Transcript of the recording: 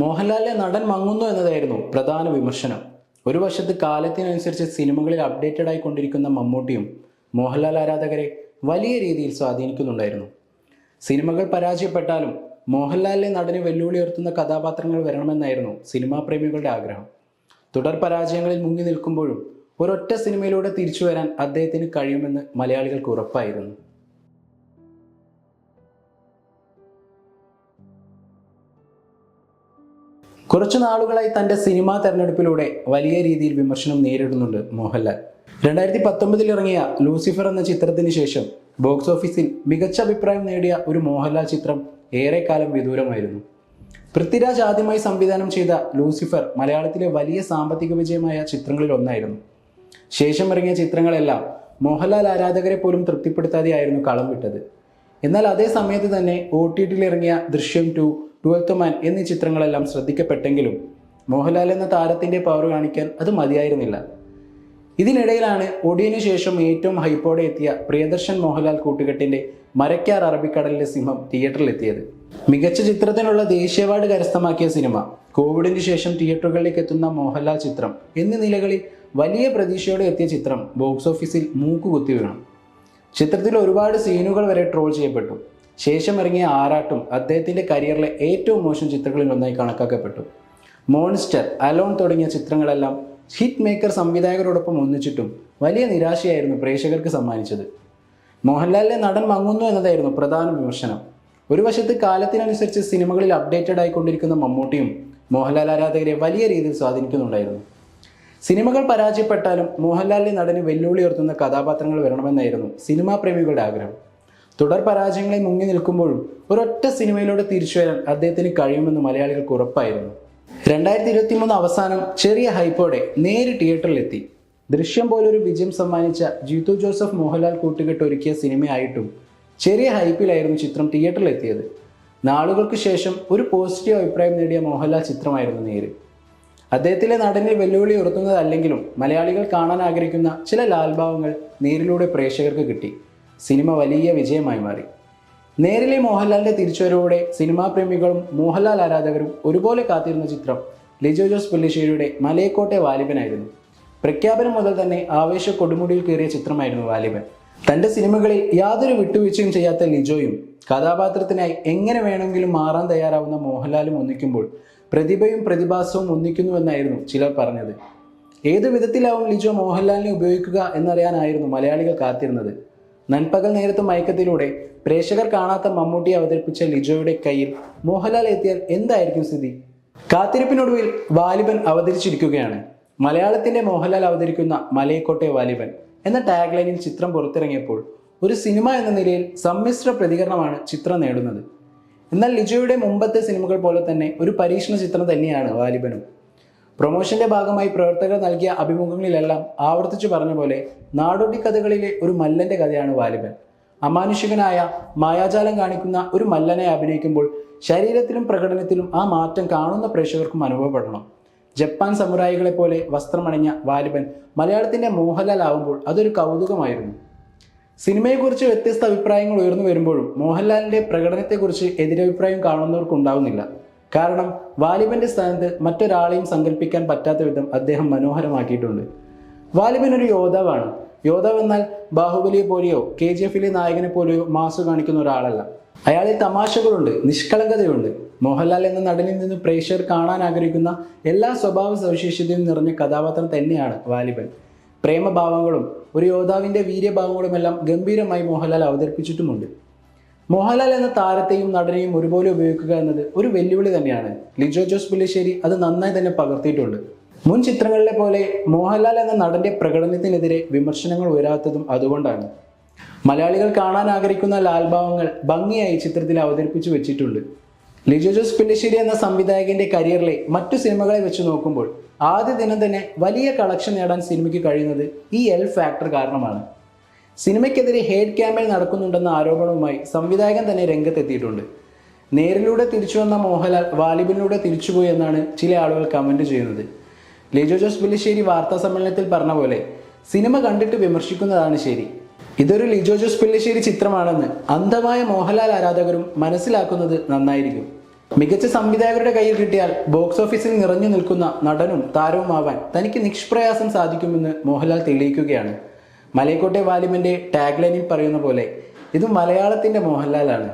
മോഹൻലാലിലെ നടൻ മങ്ങുന്നു എന്നതായിരുന്നു പ്രധാന വിമർശനം. ഒരു വശത്ത് കാലത്തിനനുസരിച്ച് സിനിമകളിൽ അപ്ഡേറ്റഡ് ആയിക്കൊണ്ടിരിക്കുന്ന മമ്മൂട്ടിയും മോഹൻലാൽ ആരാധകരെ വലിയ രീതിയിൽ സ്വാധീനിക്കുന്നുണ്ടായിരുന്നു. സിനിമകൾ പരാജയപ്പെട്ടാലും മോഹൻലാലിലെ നടന് വെല്ലുവിളി ഉയർത്തുന്ന കഥാപാത്രങ്ങൾ വരണമെന്നായിരുന്നു സിനിമാ പ്രേമികളുടെ ആഗ്രഹം. തുടർ പരാജയങ്ങളിൽ മുങ്ങി നിൽക്കുമ്പോഴും ഒരൊറ്റ സിനിമയിലൂടെ തിരിച്ചു വരാൻ അദ്ദേഹത്തിന് കഴിയുമെന്ന് മലയാളികൾക്ക് ഉറപ്പായിരുന്നു. കുറച്ചു നാളുകളായി തന്റെ സിനിമാ തെരഞ്ഞെടുപ്പിലൂടെ വലിയ രീതിയിൽ വിമർശനം നേരിടുന്നുണ്ട് മോഹൻലാൽ. രണ്ടായിരത്തി പത്തൊമ്പതിൽ ഇറങ്ങിയ ലൂസിഫർ എന്ന ചിത്രത്തിന് ശേഷം ബോക്സ് ഓഫീസിൽ മികച്ച അഭിപ്രായം നേടിയ ഒരു മോഹൻലാൽ ചിത്രം ഏറെക്കാലം വിദൂരമായിരുന്നു. പൃഥ്വിരാജ് ആദ്യമായി സംവിധാനം ചെയ്ത ലൂസിഫർ മലയാളത്തിലെ വലിയ സാമ്പത്തിക വിജയമായ ചിത്രങ്ങളിൽ ഒന്നായിരുന്നു. ശേഷം ഇറങ്ങിയ ചിത്രങ്ങളെല്ലാം മോഹൻലാൽ ആരാധകരെ പോലും തൃപ്തിപ്പെടുത്താതെയായിരുന്നു കളം വിട്ടത്. എന്നാൽ അതേ സമയത്ത് തന്നെ ഒ ടി ടിയിൽ ഇറങ്ങിയ ദൃശ്യം ടു ട്വൽത്ത് മാൻ എന്നീ ചിത്രങ്ങളെല്ലാം ശ്രദ്ധിക്കപ്പെട്ടെങ്കിലും മോഹൻലാൽ എന്ന താരത്തിന്റെ പവർ കാണിക്കാൻ അത് മതിയായിരുന്നില്ല. ഇതിനിടയിലാണ് ഒടിയന് ശേഷം ഏറ്റവും ഹൈപ്പോടെ എത്തിയ പ്രിയദർശൻ മോഹൻലാൽ കൂട്ടുകെട്ടിന്റെ മരക്കാർ അറബിക്കടലിലെ സിംഹം തിയേറ്ററിലെത്തിയത്. മികച്ച ചിത്രത്തിനുള്ള ദേശീയ അവാർഡ് കരസ്ഥമാക്കിയ സിനിമ കോവിഡിന് ശേഷം തിയേറ്ററുകളിലേക്ക് എത്തുന്ന മോഹൻലാൽ ചിത്രം എന്നീ നിലകളിൽ വലിയ പ്രതീക്ഷയോടെ എത്തിയ ചിത്രം ബോക്സ് ഓഫീസിൽ മൂക്കുകുത്തി വീണു. ചിത്രത്തിൽ ഒരുപാട് സീനുകൾ വരെ ട്രോൾ ചെയ്യപ്പെട്ടു. ശേഷം ഇറങ്ങിയ ആറാട്ടും അദ്ദേഹത്തിന്റെ കരിയറിലെ ഏറ്റവും മോശം ചിത്രങ്ങളിൽ ഒന്നായി കണക്കാക്കപ്പെട്ടു. മോൺസ്റ്റർ അലോൺ തുടങ്ങിയ ചിത്രങ്ങളെല്ലാം ഹിറ്റ് മേക്കർ സംവിധായകരോടൊപ്പം ഒന്നിച്ചിട്ടും വലിയ നിരാശയായിരുന്നു പ്രേക്ഷകർക്ക് സമ്മാനിച്ചത്. മോഹൻലാലിലെ നടൻ മങ്ങുന്നു എന്നതായിരുന്നു പ്രധാന വിമർശനം. ഒരു വശത്ത് കാലത്തിനനുസരിച്ച് സിനിമകളിൽ അപ്ഡേറ്റഡ് ആയിക്കൊണ്ടിരിക്കുന്ന മമ്മൂട്ടിയും മോഹൻലാൽ ആരാധകരെ വലിയ രീതിയിൽ സ്വാധീനിക്കുന്നുണ്ടായിരുന്നു. സിനിമകൾ പരാജയപ്പെട്ടാലും മോഹൻലാലിന്റെ നടന് വെല്ലുവിളി ഉയർത്തുന്ന കഥാപാത്രങ്ങൾ വരണമെന്നായിരുന്നു സിനിമാ പ്രേമികളുടെ ആഗ്രഹം. തുടർ പരാജയങ്ങളെ മുങ്ങി നിൽക്കുമ്പോഴും ഒരൊറ്റ സിനിമയിലൂടെ തിരിച്ചു വരാൻ അദ്ദേഹത്തിന് കഴിയുമെന്ന് മലയാളികൾക്ക് ഉറപ്പായിരുന്നു. രണ്ടായിരത്തി ഇരുപത്തി മൂന്ന് അവസാനം ചെറിയ ഹൈപ്പോടെ നേര് തിയേറ്ററിലെത്തി. ദൃശ്യം പോലൊരു വിജയം സമ്മാനിച്ച ജീത്തു ജോസഫ് മോഹൻലാൽ കൂട്ടുകെട്ട് ഒരുക്കിയ സിനിമയായിട്ടും ചെറിയ ഹൈപ്പിലായിരുന്നു ചിത്രം തിയേറ്ററിലെത്തിയത്. നാളുകൾക്ക് ശേഷം ഒരു പോസിറ്റീവ് അഭിപ്രായം നേടിയ മോഹൻലാൽ ചിത്രമായിരുന്നു നേര്. അദ്ദേഹത്തിലെ നടനെ വെല്ലുവിളി ഉയർത്തുന്നതല്ലെങ്കിലും മലയാളികൾ കാണാൻ ആഗ്രഹിക്കുന്ന ചില ലാൽഭാവങ്ങൾ നേരിലൂടെ പ്രേക്ഷകർക്ക് കിട്ടി. സിനിമ വലിയ വിജയമായി മാറി. നേരിലെ മോഹൻലാലിന്റെ തിരിച്ചുവരവോടെ സിനിമാ പ്രേമികളും മോഹൻലാൽ ആരാധകരും ഒരുപോലെ കാത്തിരുന്ന ചിത്രം ലിജോ ജോസ് പുല്ലിശ്ശേരിയുടെ മലയക്കോട്ടെ വാലിബനായിരുന്നു. പ്രഖ്യാപനം മുതൽ തന്നെ ആവേശ കൊടുമുടിയിൽ കയറിയ ചിത്രമായിരുന്നു വാലിബൻ. തന്റെ സിനിമകളിൽ യാതൊരു വിട്ടുവീഴ്ചയും ചെയ്യാത്ത ലിജോയും കഥാപാത്രത്തിനായി എങ്ങനെ വേണമെങ്കിലും മാറാൻ തയ്യാറാവുന്ന മോഹൻലാലും ഒന്നിക്കുമ്പോൾ പ്രതിഭയും പ്രതിഭാസവും ഒന്നിക്കുന്നുവെന്നായിരുന്നു ചിലർ പറഞ്ഞത്. ഏതു വിധത്തിലാവും ലിജോ മോഹൻലാലിനെ ഉപയോഗിക്കുക എന്നറിയാനായിരുന്നു മലയാളികൾ കാത്തിരുന്നത്. നൻപകൽ നേരത്തെ മയക്കത്തിലൂടെ പ്രേക്ഷകർ കാണാത്ത മമ്മൂട്ടി അവതരിപ്പിച്ച ലിജോയുടെ കയ്യിൽ മോഹൻലാൽ എത്തിയാൽ എന്തായിരിക്കും സ്ഥിതി? കാത്തിരിപ്പിനൊടുവിൽ വാലിബൻ അവതരിച്ചിരിക്കുകയാണ്. മലയാളത്തിന്റെ മോഹൻലാൽ അവതരിക്കുന്ന മലയക്കോട്ടെ വാലിബൻ എന്ന ടാഗ് ലൈനിൽ ചിത്രം പുറത്തിറങ്ങിയപ്പോൾ ഒരു സിനിമ എന്ന നിലയിൽ സമ്മിശ്ര പ്രതികരണമാണ് ചിത്രം നേടുന്നത്. എന്നാൽ ലിജോയുടെ മുമ്പത്തെ സിനിമകൾ പോലെ തന്നെ ഒരു പരീക്ഷണ ചിത്രം തന്നെയാണ് വാലിബനും. പ്രൊമോഷന്റെ ഭാഗമായി പ്രവർത്തകർ നൽകിയ അഭിമുഖങ്ങളിലെല്ലാം ആവർത്തിച്ചു പറഞ്ഞ പോലെ നാടോടി കഥകളിലെ ഒരു മല്ലന്റെ കഥയാണ് വാലിബൻ. അമാനുഷികനായ മായാജാലം കാണിക്കുന്ന ഒരു മല്ലനെ അഭിനയിക്കുമ്പോൾ ശരീരത്തിലും പ്രകടനത്തിലും ആ മാറ്റം കാണുന്ന പ്രേക്ഷകർക്കും അനുഭവപ്പെടണം. ജപ്പാൻ സമുറായികളെ പോലെ വസ്ത്രമണിഞ്ഞ വാലിബൻ മലയാളത്തിന്റെ മോഹൻലാൽ ആവുമ്പോൾ അതൊരു കൗതുകമായിരുന്നു. സിനിമയെക്കുറിച്ച് വ്യത്യസ്ത അഭിപ്രായങ്ങൾ ഉയർന്നു വരുമ്പോഴും മോഹൻലാലിന്റെ പ്രകടനത്തെക്കുറിച്ച് എതിരഭിപ്രായം കാണുന്നവർക്കുണ്ടാവുന്നില്ല. കാരണം വാലിബന്റെ സ്ഥാനത്ത് മറ്റൊരാളെയും സങ്കല്പിക്കാൻ പറ്റാത്ത വിധം അദ്ദേഹം മനോഹരമാക്കിയിട്ടുണ്ട്. വാലിബൻ ഒരു യോദ്ധാവാണ്. യോദ്ധാവ് എന്നാൽ ബാഹുബലിയെ പോലെയോ കെ ജി എഫിലെ നായകനെ പോലെയോ മാസ് കാണിക്കുന്ന ഒരാളല്ല. അയാളിൽ തമാശകളുണ്ട് നിഷ്കളങ്കതയുണ്ട്. മോഹൻലാൽ എന്ന നടനിൽ നിന്ന് പ്രേക്ഷകർ കാണാൻ ആഗ്രഹിക്കുന്ന എല്ലാ സ്വഭാവ സവിശേഷതയും നിറഞ്ഞ കഥാപാത്രം തന്നെയാണ് വാലിബൻ. പ്രേമഭാവങ്ങളും ഒരു യോദ്ധാവിന്റെ വീര്യഭാവങ്ങളുമെല്ലാം ഗംഭീരമായി മോഹൻലാൽ അവതരിപ്പിച്ചിട്ടുമുണ്ട്. മോഹൻലാൽ എന്ന താരത്തെയും നടനെയും ഒരുപോലെ ഉപയോഗിക്കുക എന്നത് ഒരു വെല്ലുവിളി തന്നെയാണ്. ലിജോ ജോസ് പുല്ലിശ്ശേരി അത് നന്നായി തന്നെ പകർത്തിയിട്ടുണ്ട്. മുൻ ചിത്രങ്ങളിലെ പോലെ മോഹൻലാൽ എന്ന നടന്റെ പ്രകടനത്തിനെതിരെ വിമർശനങ്ങൾ ഉയരാത്തതും അതുകൊണ്ടാണ്. മലയാളികൾ കാണാൻ ആഗ്രഹിക്കുന്ന ലാൽഭാവങ്ങൾ ഭംഗിയായി ചിത്രത്തിൽ അവതരിപ്പിച്ചു വെച്ചിട്ടുണ്ട്. ലിജോ ജോസ് പുല്ലശ്ശേരി എന്ന സംവിധായകന്റെ കരിയറിലെ മറ്റു സിനിമകളെ വെച്ച് നോക്കുമ്പോൾ ആദ്യ ദിനം തന്നെ വലിയ കളക്ഷൻ നേടാൻ സിനിമയ്ക്ക് കഴിയുന്നത് ഈ എൽ ഫാക്ടർ കാരണമാണ്. സിനിമയ്ക്കെതിരെ ഹേഡ് ക്യാമ്പയിൻ നടക്കുന്നുണ്ടെന്ന ആരോപണവുമായി സംവിധായകൻ തന്നെ രംഗത്തെത്തിയിട്ടുണ്ട്. നേരിലൂടെ തിരിച്ചു വന്ന മോഹൻലാൽ വാലിബിലൂടെ തിരിച്ചുപോയി എന്നാണ് ചില ആളുകൾ കമന്റ് ചെയ്യുന്നത്. ലിജോ ജോസ് പുല്ലിശ്ശേരി വാർത്താ സമ്മേളനത്തിൽ പറഞ്ഞ പോലെ സിനിമ കണ്ടിട്ട് വിമർശിക്കുന്നതാണ് ശരി. ഇതൊരു ലിജോ ജോസ് പുല്ലിശ്ശേരി ചിത്രമാണെന്ന് അന്ധമായ മോഹൻലാൽ ആരാധകരും മനസ്സിലാക്കുന്നത് നന്നായിരിക്കും. മികച്ച സംവിധായകരുടെ കയ്യിൽ കിട്ടിയാൽ ബോക്സ് ഓഫീസിൽ നിറഞ്ഞു നിൽക്കുന്ന നടനും താരവുമാവാൻ തനിക്ക് നിഷ്പ്രയാസം സാധിക്കുമെന്ന് മോഹൻലാൽ തെളിയിക്കുകയാണ്. മലയക്കോട്ടെ വാലിമന്റെ ടാഗ്ലൈനിൽ പറയുന്ന പോലെ ഇത് മലയാളത്തിന്റെ മോഹൻലാലാണ്.